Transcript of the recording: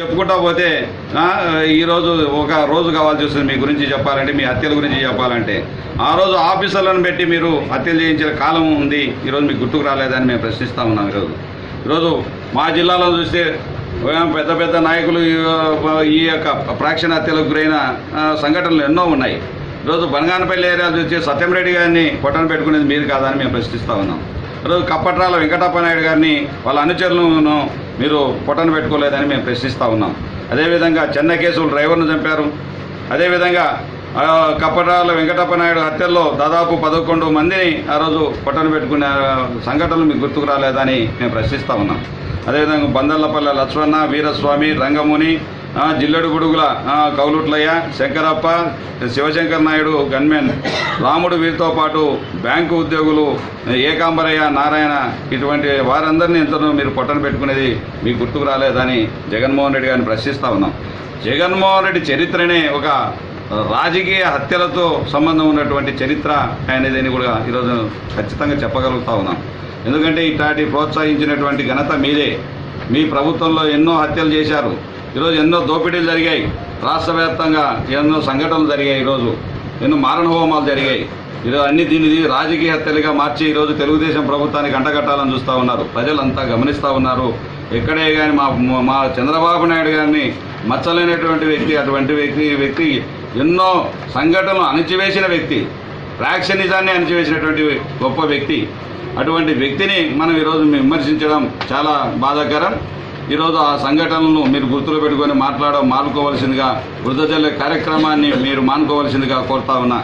చెప్పుకుంటా పోతే ఈరోజు ఒక రోజు కావాల్సి వస్తుంది మీ గురించి చెప్పాలంటే మీ హత్యల గురించి చెప్పాలంటే. ఆ రోజు ఆఫీసర్లను పెట్టి మీరు హత్యలు చేయించిన కాలం ఉంది. ఈరోజు మీకు గుర్తుకు రాలేదని మేము ప్రశ్నిస్తా ఉన్నాం ఈరోజు ఈరోజు మా జిల్లాలో చూస్తే పెద్ద పెద్ద నాయకులు ఈ- యొక్క ప్రాక్షణ హత్యలకు గురైన సంఘటనలు ఎన్నో ఉన్నాయి. ఈరోజు బనగానపల్లి ఏరియా చూస్తే సత్యంరెడ్డి గారిని పొట్టన పెట్టుకునేది మీరు కాదని మేము ప్రశ్నిస్తూ ఉన్నాం. ఈరోజు కప్పట్రాల వెంకటప్ప నాయుడు గారిని వాళ్ళ అనుచరులను మీరు పొట్టను పెట్టుకోలేదని మేము ప్రశ్నిస్తూ ఉన్నాం. అదేవిధంగా చెన్న కేసులు డ్రైవర్ను చంపారు. అదేవిధంగా కప్పటాల వెంకటప్ప నాయుడు హత్యల్లో దాదాపు పదకొండు మందిని ఆ రోజు పొట్టను పెట్టుకునే సంఘటనలు మీకు గుర్తుకు రాలేదని మేము ప్రశ్నిస్తూ ఉన్నాం. అదేవిధంగా బందర్లపల్లె లక్ష్మణ వీరస్వామి రంగముని జిల్లడు గుడుగుల కౌలుట్లయ్య శంకరప్ప శివశంకర్ నాయుడు గన్మెన్ రాముడు వీరితో పాటు బ్యాంకు ఉద్యోగులు ఏకాంబరయ్య నారాయణ ఇటువంటి వారందరినీ ఎంతనో మీరు పొట్టను పెట్టుకునేది మీకు గుర్తుకు రాలేదని జగన్మోహన్ రెడ్డి గారిని ప్రశ్నిస్తూ ఉన్నాం. జగన్మోహన్ రెడ్డి చరిత్రనే ఒక రాజకీయ హత్యలతో సంబంధం ఉన్నటువంటి చరిత్ర ఆయనదని కూడా ఈరోజు ఖచ్చితంగా చెప్పగలుగుతా ఉన్నాం. ఎందుకంటే ఇట్లాంటి ప్రోత్సహించినటువంటి ఘనత మీదే. మీ ప్రభుత్వంలో ఎన్నో హత్యలు చేశారు. ఈరోజు ఎన్నో దోపిడీలు జరిగాయి. రాష్ట్ర వ్యాప్తంగా ఎన్నో సంఘటనలు జరిగాయి ఈరోజు. ఎన్నో మారణ హోమాలు జరిగాయి. ఈరోజు అన్ని దీనిది రాజకీయ హత్యలుగా మార్చి ఈరోజు తెలుగుదేశం ప్రభుత్వానికి అంటగట్టాలని చూస్తూ ఉన్నారు. ప్రజలంతా గమనిస్తూ ఉన్నారు. ఎక్కడే కానీ మా మా చంద్రబాబు నాయుడు గారిని మచ్చలేనటువంటి వ్యక్తి అటువంటి వ్యక్తి వ్యక్తి ఎన్నో సంఘటనలు అణిచివేసిన వ్యక్తి ఫ్రాక్షనిజాన్ని అణిచివేసినటువంటి గొప్ప వ్యక్తి. అటువంటి వ్యక్తిని మనం ఈరోజు విమర్శించడం చాలా బాధాకరం. ఈరోజు ఆ సంఘటనలను మీరు గుర్తులో పెట్టుకొని మాట్లాడడం మానుకోవలసిందిగా వృద్ధజల్లే కార్యక్రమాన్ని మీరు మానుకోవలసిందిగా కోరుతా ఉన్నా.